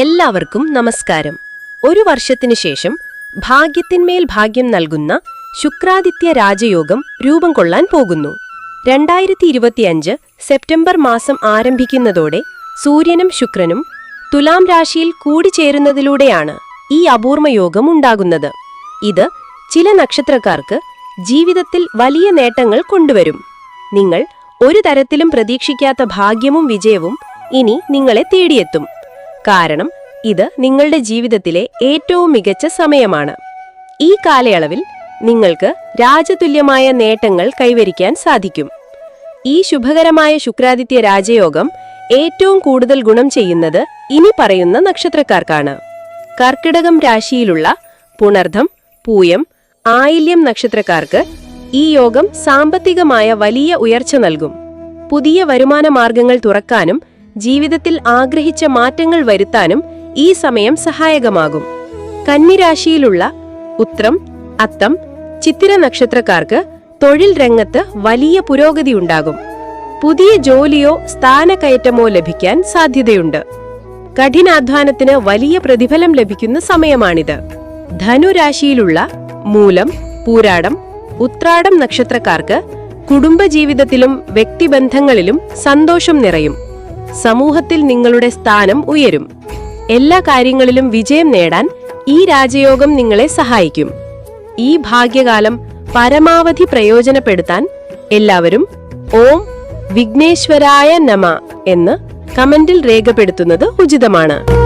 എല്ലാവർക്കും നമസ്കാരം. ഒരു വർഷത്തിനു ശേഷം ഭാഗ്യത്തിന്മേൽ ഭാഗ്യം നൽകുന്ന ശുക്രാദിത്യ രാജയോഗം രൂപം കൊള്ളാൻ പോകുന്നു. രണ്ടായിരത്തി ഇരുപത്തിയഞ്ച് സെപ്റ്റംബർ മാസം ആരംഭിക്കുന്നതോടെ സൂര്യനും ശുക്രനും തുലാം രാശിയിൽ കൂടിച്ചേരുന്നതിലൂടെയാണ് ഈ അപൂർവ യോഗം ഉണ്ടാകുന്നത്. ഇത് ചില നക്ഷത്രക്കാർക്ക് ജീവിതത്തിൽ വലിയ നേട്ടങ്ങൾ കൊണ്ടുവരും. നിങ്ങൾ ഒരു തരത്തിലും പ്രതീക്ഷിക്കാത്ത ഭാഗ്യവും വിജയവും ഇനി നിങ്ങളെ തേടിയെത്തും. കാരണം ഇത് നിങ്ങളുടെ ജീവിതത്തിലെ ഏറ്റവും മികച്ച സമയമാണ്. ഈ കാലയളവിൽ നിങ്ങൾക്ക് രാജതുല്യമായ നേട്ടങ്ങൾ കൈവരിക്കാൻ സാധിക്കും. ഈ ശുഭകരമായ ശുക്രാദിത്യ രാജയോഗം ഏറ്റവും കൂടുതൽ ഗുണം ചെയ്യുന്നത് ഇനി പറയുന്ന നക്ഷത്രക്കാർക്കാണ്. കർക്കിടകം രാശിയിലുള്ള പുണർധം പൂയം ആയില്യം നക്ഷത്രക്കാർക്ക് ഈ യോഗം സാമ്പത്തികമായ വലിയ ഉയർച്ച നൽകും. പുതിയ വരുമാന മാർഗങ്ങൾ തുറക്കാനും ജീവിതത്തിൽ ആഗ്രഹിച്ച മാറ്റങ്ങൾ വരുത്താനും ഈ സമയം സഹായകമാകും. കന്നിരാശിയിലുള്ള ഉത്രം അത്തം ചിത്തിര നക്ഷത്രക്കാർക്ക് തൊഴിൽ രംഗത്ത് വലിയ പുരോഗതി ഉണ്ടാകും. പുതിയ ജോലിയോ സ്ഥാനക്കയറ്റമോ ലഭിക്കാൻ സാധ്യതയുണ്ട്. കഠിനാധ്വാനത്തിന് വലിയ പ്രതിഫലം ലഭിക്കുന്ന സമയമാണിത്. ധനുരാശിയിലുള്ള മൂലം പൂരാടം ഉത്രാടം നക്ഷത്രക്കാർക്ക് കുടുംബജീവിതത്തിലും വ്യക്തിബന്ധങ്ങളിലും സന്തോഷം നിറയും. സമൂഹത്തിൽ നിങ്ങളുടെ സ്ഥാനം ഉയരും. എല്ലാ കാര്യങ്ങളിലും വിജയം നേടാൻ ഈ രാജയോഗം നിങ്ങളെ സഹായിക്കും. ഈ ഭാഗ്യകാലം പരമാവധി പ്രയോജനപ്പെടുത്താൻ എല്ലാവരും ഓം വിഘ്നേശ്വരായ നമ എന്ന് കമന്റിൽ രേഖപ്പെടുത്തുന്നത് ഉചിതമാണ്.